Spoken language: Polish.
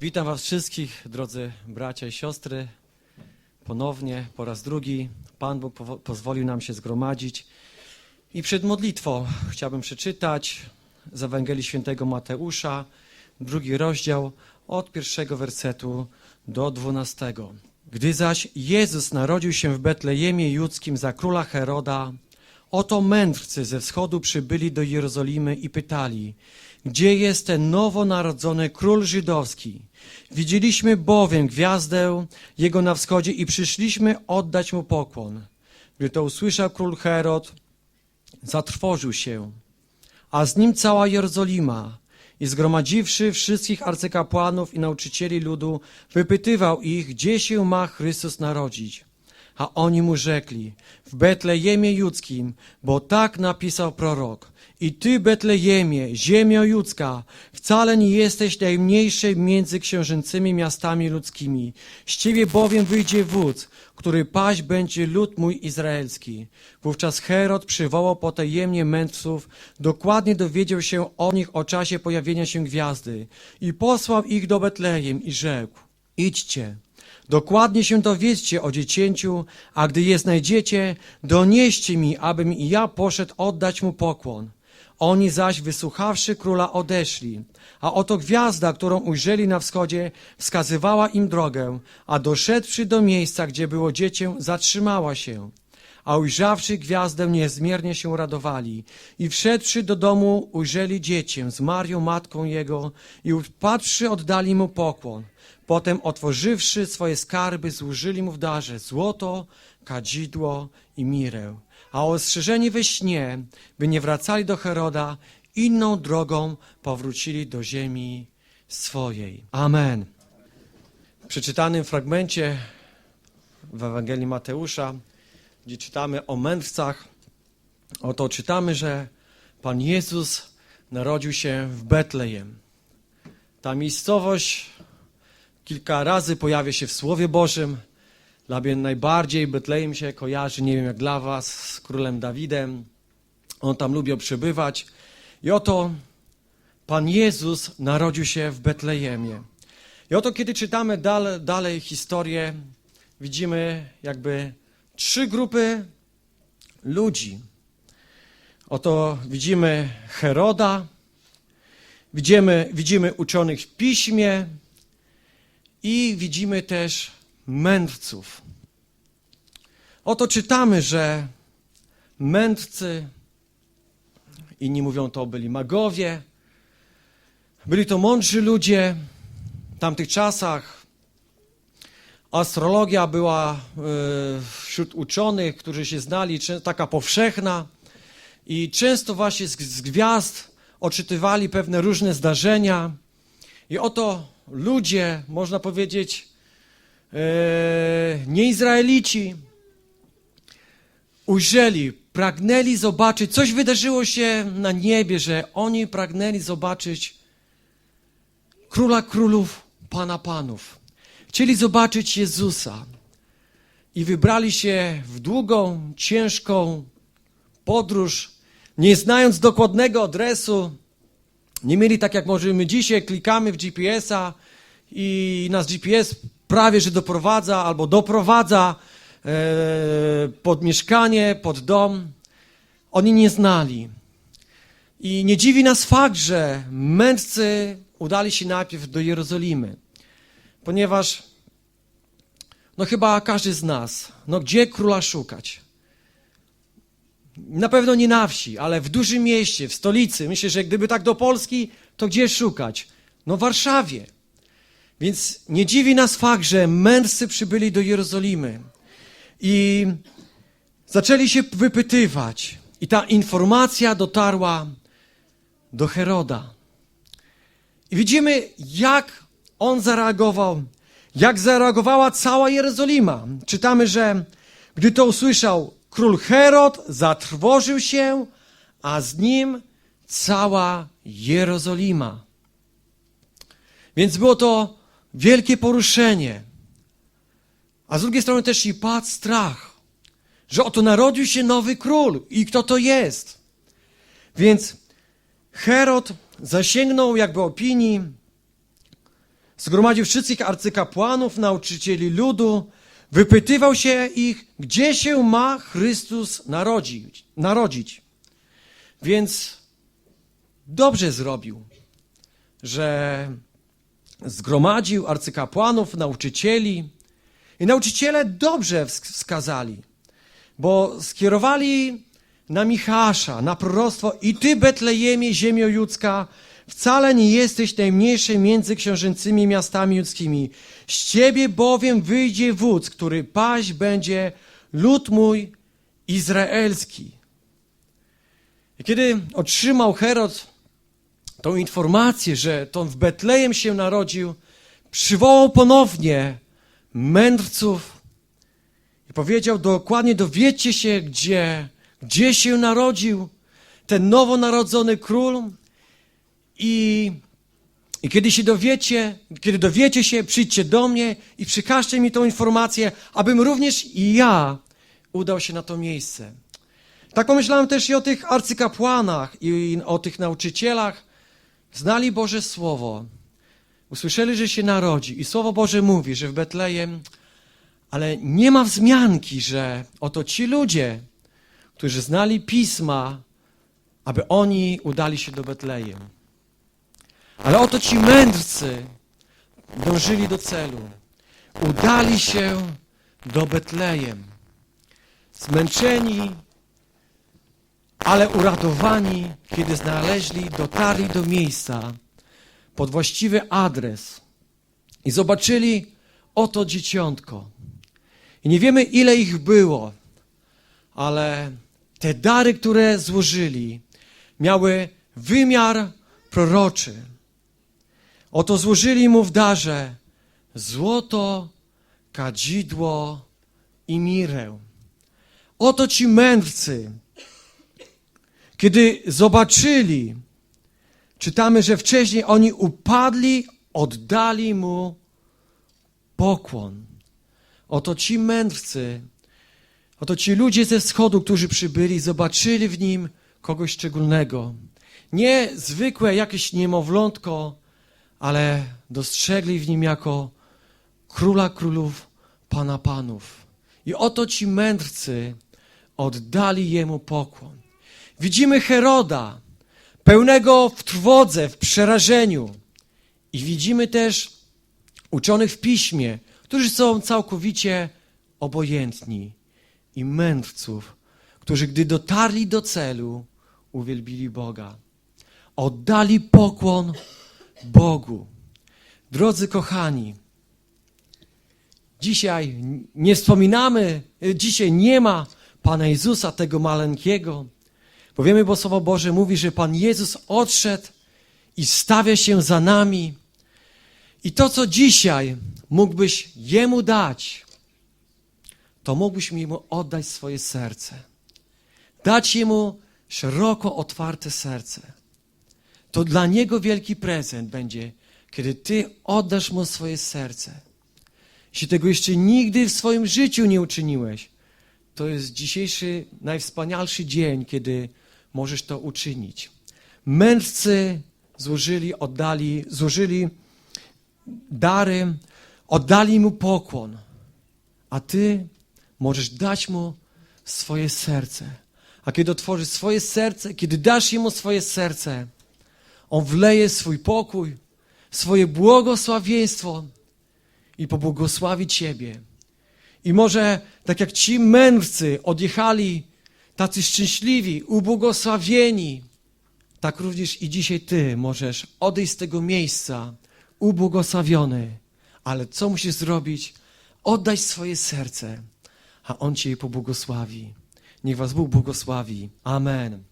Witam Was wszystkich, drodzy bracia i siostry. Ponownie, po raz drugi, Pan Bóg pozwolił nam się zgromadzić. I przed modlitwą chciałbym przeczytać z Ewangelii Świętego Mateusza, drugi rozdział, od pierwszego wersetu do dwunastego. Gdy zaś Jezus narodził się w Betlejemie Judzkim za króla Heroda, oto mędrcy ze wschodu przybyli do Jerozolimy i pytali, gdzie jest ten nowonarodzony król żydowski? Widzieliśmy bowiem gwiazdę jego na wschodzie i przyszliśmy oddać mu pokłon. Gdy to usłyszał król Herod, zatrwożył się, a z nim cała Jerozolima. I zgromadziwszy wszystkich arcykapłanów i nauczycieli ludu, wypytywał ich, gdzie się ma Chrystus narodzić. A oni mu rzekli, w Betlejemie Judzkim, bo tak napisał prorok. I ty, Betlejemie, ziemio judzka, wcale nie jesteś najmniejszej między książęcymi miastami ludzkimi. Z ciebie bowiem wyjdzie wódz, który paść będzie lud mój izraelski. Wówczas Herod przywołał potajemnie mędrców, dokładnie dowiedział się o nich o czasie pojawienia się gwiazdy i posłał ich do Betlejem i rzekł, idźcie, Dokładnie się dowiedzcie o dziecięciu, a gdy je znajdziecie, donieście mi, abym i ja poszedł oddać mu pokłon. Oni zaś, wysłuchawszy króla, odeszli. A oto gwiazda, którą ujrzeli na wschodzie, wskazywała im drogę, a doszedłszy do miejsca, gdzie było dziecię, zatrzymała się. A ujrzawszy gwiazdę, niezmiernie się radowali. I wszedłszy do domu, ujrzeli dziecię z Marią, matką jego, i upadłszy, oddali mu pokłon. Potem, otworzywszy swoje skarby, złożyli mu w darze złoto, kadzidło i mirę. A ostrzeżeni we śnie, by nie wracali do Heroda, inną drogą powrócili do ziemi swojej. Amen. W przeczytanym fragmencie w Ewangelii Mateusza, gdzie czytamy o mędrcach, oto czytamy, że Pan Jezus narodził się w Betlejem. Ta miejscowość kilka razy pojawia się w Słowie Bożym. Dla mnie najbardziej Betlejem się kojarzy, nie wiem jak dla was, z królem Dawidem. On tam lubił przebywać. I oto Pan Jezus narodził się w Betlejemie. I oto kiedy czytamy dalej, historię, widzimy jakby trzy grupy ludzi. Oto widzimy Heroda, widzimy, widzimy uczonych w piśmie, i widzimy też mędrców. Oto czytamy, że mędrcy, inni mówią to byli magowie, byli to mądrzy ludzie w tamtych czasach. Astrologia była e, wśród uczonych, którzy się znali, taka powszechna i często właśnie z gwiazd odczytywali pewne różne zdarzenia. I oto ludzie, można powiedzieć, e, nieizraelici, ujrzeli, pragnęli zobaczyć, coś wydarzyło się na niebie, że oni pragnęli zobaczyć króla królów, pana panów. Chcieli zobaczyć Jezusa i wybrali się w długą, ciężką podróż, nie znając dokładnego adresu, nie mieli tak jak może my dzisiaj, klikamy w GPS-a i nas GPS prawie że doprowadza albo doprowadza e, pod mieszkanie, pod dom. Oni nie znali. I nie dziwi nas fakt, że mędrcy udali się najpierw do Jerozolimy, ponieważ no chyba każdy z nas, no gdzie króla szukać? Na pewno nie na wsi, ale w dużym mieście, w stolicy. Myślę, że gdyby tak do Polski, to gdzie szukać? No w Warszawie. Więc nie dziwi nas fakt, że mędrcy przybyli do Jerozolimy i zaczęli się wypytywać. I ta informacja dotarła do Heroda. I widzimy, jak on zareagował, jak zareagowała cała Jerozolima. Czytamy, że gdy to usłyszał król Herod, zatrwożył się, a z nim cała Jerozolima. Więc było to wielkie poruszenie. A z drugiej strony też i padł strach, że oto narodził się nowy król i kto to jest. Więc Herod zasięgnął jakby opinii zgromadził wszystkich arcykapłanów, nauczycieli ludu, wypytywał się ich, gdzie się ma Chrystus narodzić. narodzić. Więc dobrze zrobił, że zgromadził arcykapłanów, nauczycieli. I nauczyciele dobrze wsk- wskazali, bo skierowali na Michasza, na proroctwo i ty, Betlejemie, ziemio judzka, wcale nie jesteś najmniejszy między książęcymi miastami judzkimi. Z ciebie bowiem wyjdzie wódz, który paść będzie lud mój izraelski. I kiedy otrzymał Herod tą informację, że to w Betlejem się narodził, przywołał ponownie mędrców i powiedział dokładnie, dowiedzcie się, gdzie, gdzie się narodził ten nowonarodzony król i, i kiedy się dowiecie, kiedy dowiecie się, przyjdźcie do mnie i przykażcie mi tą informację, abym również i ja udał się na to miejsce. Tak pomyślałem też i o tych arcykapłanach i o tych nauczycielach. Znali Boże Słowo. Usłyszeli, że się narodzi i Słowo Boże mówi, że w Betlejem, ale nie ma wzmianki, że oto ci ludzie, którzy znali Pisma, aby oni udali się do Betlejem. Ale oto ci mędrcy dążyli do celu. Udali się do Betlejem. Zmęczeni, ale uratowani, kiedy znaleźli, dotarli do miejsca pod właściwy adres i zobaczyli oto dzieciątko. I nie wiemy, ile ich było, ale te dary, które złożyli, miały wymiar proroczy. Oto złożyli mu w darze złoto, kadzidło i mirę. Oto ci mędrcy, kiedy zobaczyli, czytamy, że wcześniej oni upadli, oddali mu pokłon. Oto ci mędrcy, oto ci ludzie ze wschodu, którzy przybyli, zobaczyli w nim kogoś szczególnego. Nie zwykłe jakieś niemowlątko, ale dostrzegli w nim jako króla królów, pana panów. I oto ci mędrcy oddali jemu pokłon. Widzimy Heroda, pełnego w trwodze, w przerażeniu. I widzimy też uczonych w piśmie, którzy są całkowicie obojętni. I mędrców, którzy gdy dotarli do celu, uwielbili Boga. Oddali pokłon Bogu. Drodzy kochani, dzisiaj nie wspominamy, dzisiaj nie ma Pana Jezusa, tego maleńkiego, bo wiemy, bo Słowo Boże mówi, że Pan Jezus odszedł i stawia się za nami. I to, co dzisiaj mógłbyś Jemu dać, to mógłbyś Jemu oddać swoje serce. Dać Jemu szeroko otwarte serce. To dla Niego wielki prezent będzie, kiedy Ty oddasz Mu swoje serce. Jeśli tego jeszcze nigdy w swoim życiu nie uczyniłeś, to jest dzisiejszy najwspanialszy dzień, kiedy możesz to uczynić. Mędrcy złożyli, oddali, złożyli dary, oddali mu pokłon, a ty możesz dać mu swoje serce. A kiedy otworzysz swoje serce, kiedy dasz jemu swoje serce, on wleje swój pokój, swoje błogosławieństwo i pobłogosławi ciebie. I może tak jak ci mędrcy odjechali tacy szczęśliwi, ubłogosławieni, tak również i dzisiaj ty możesz odejść z tego miejsca ubłogosławiony. Ale co musisz zrobić? Oddaj swoje serce, a On cię pobłogosławi. Niech was Bóg błogosławi. Amen.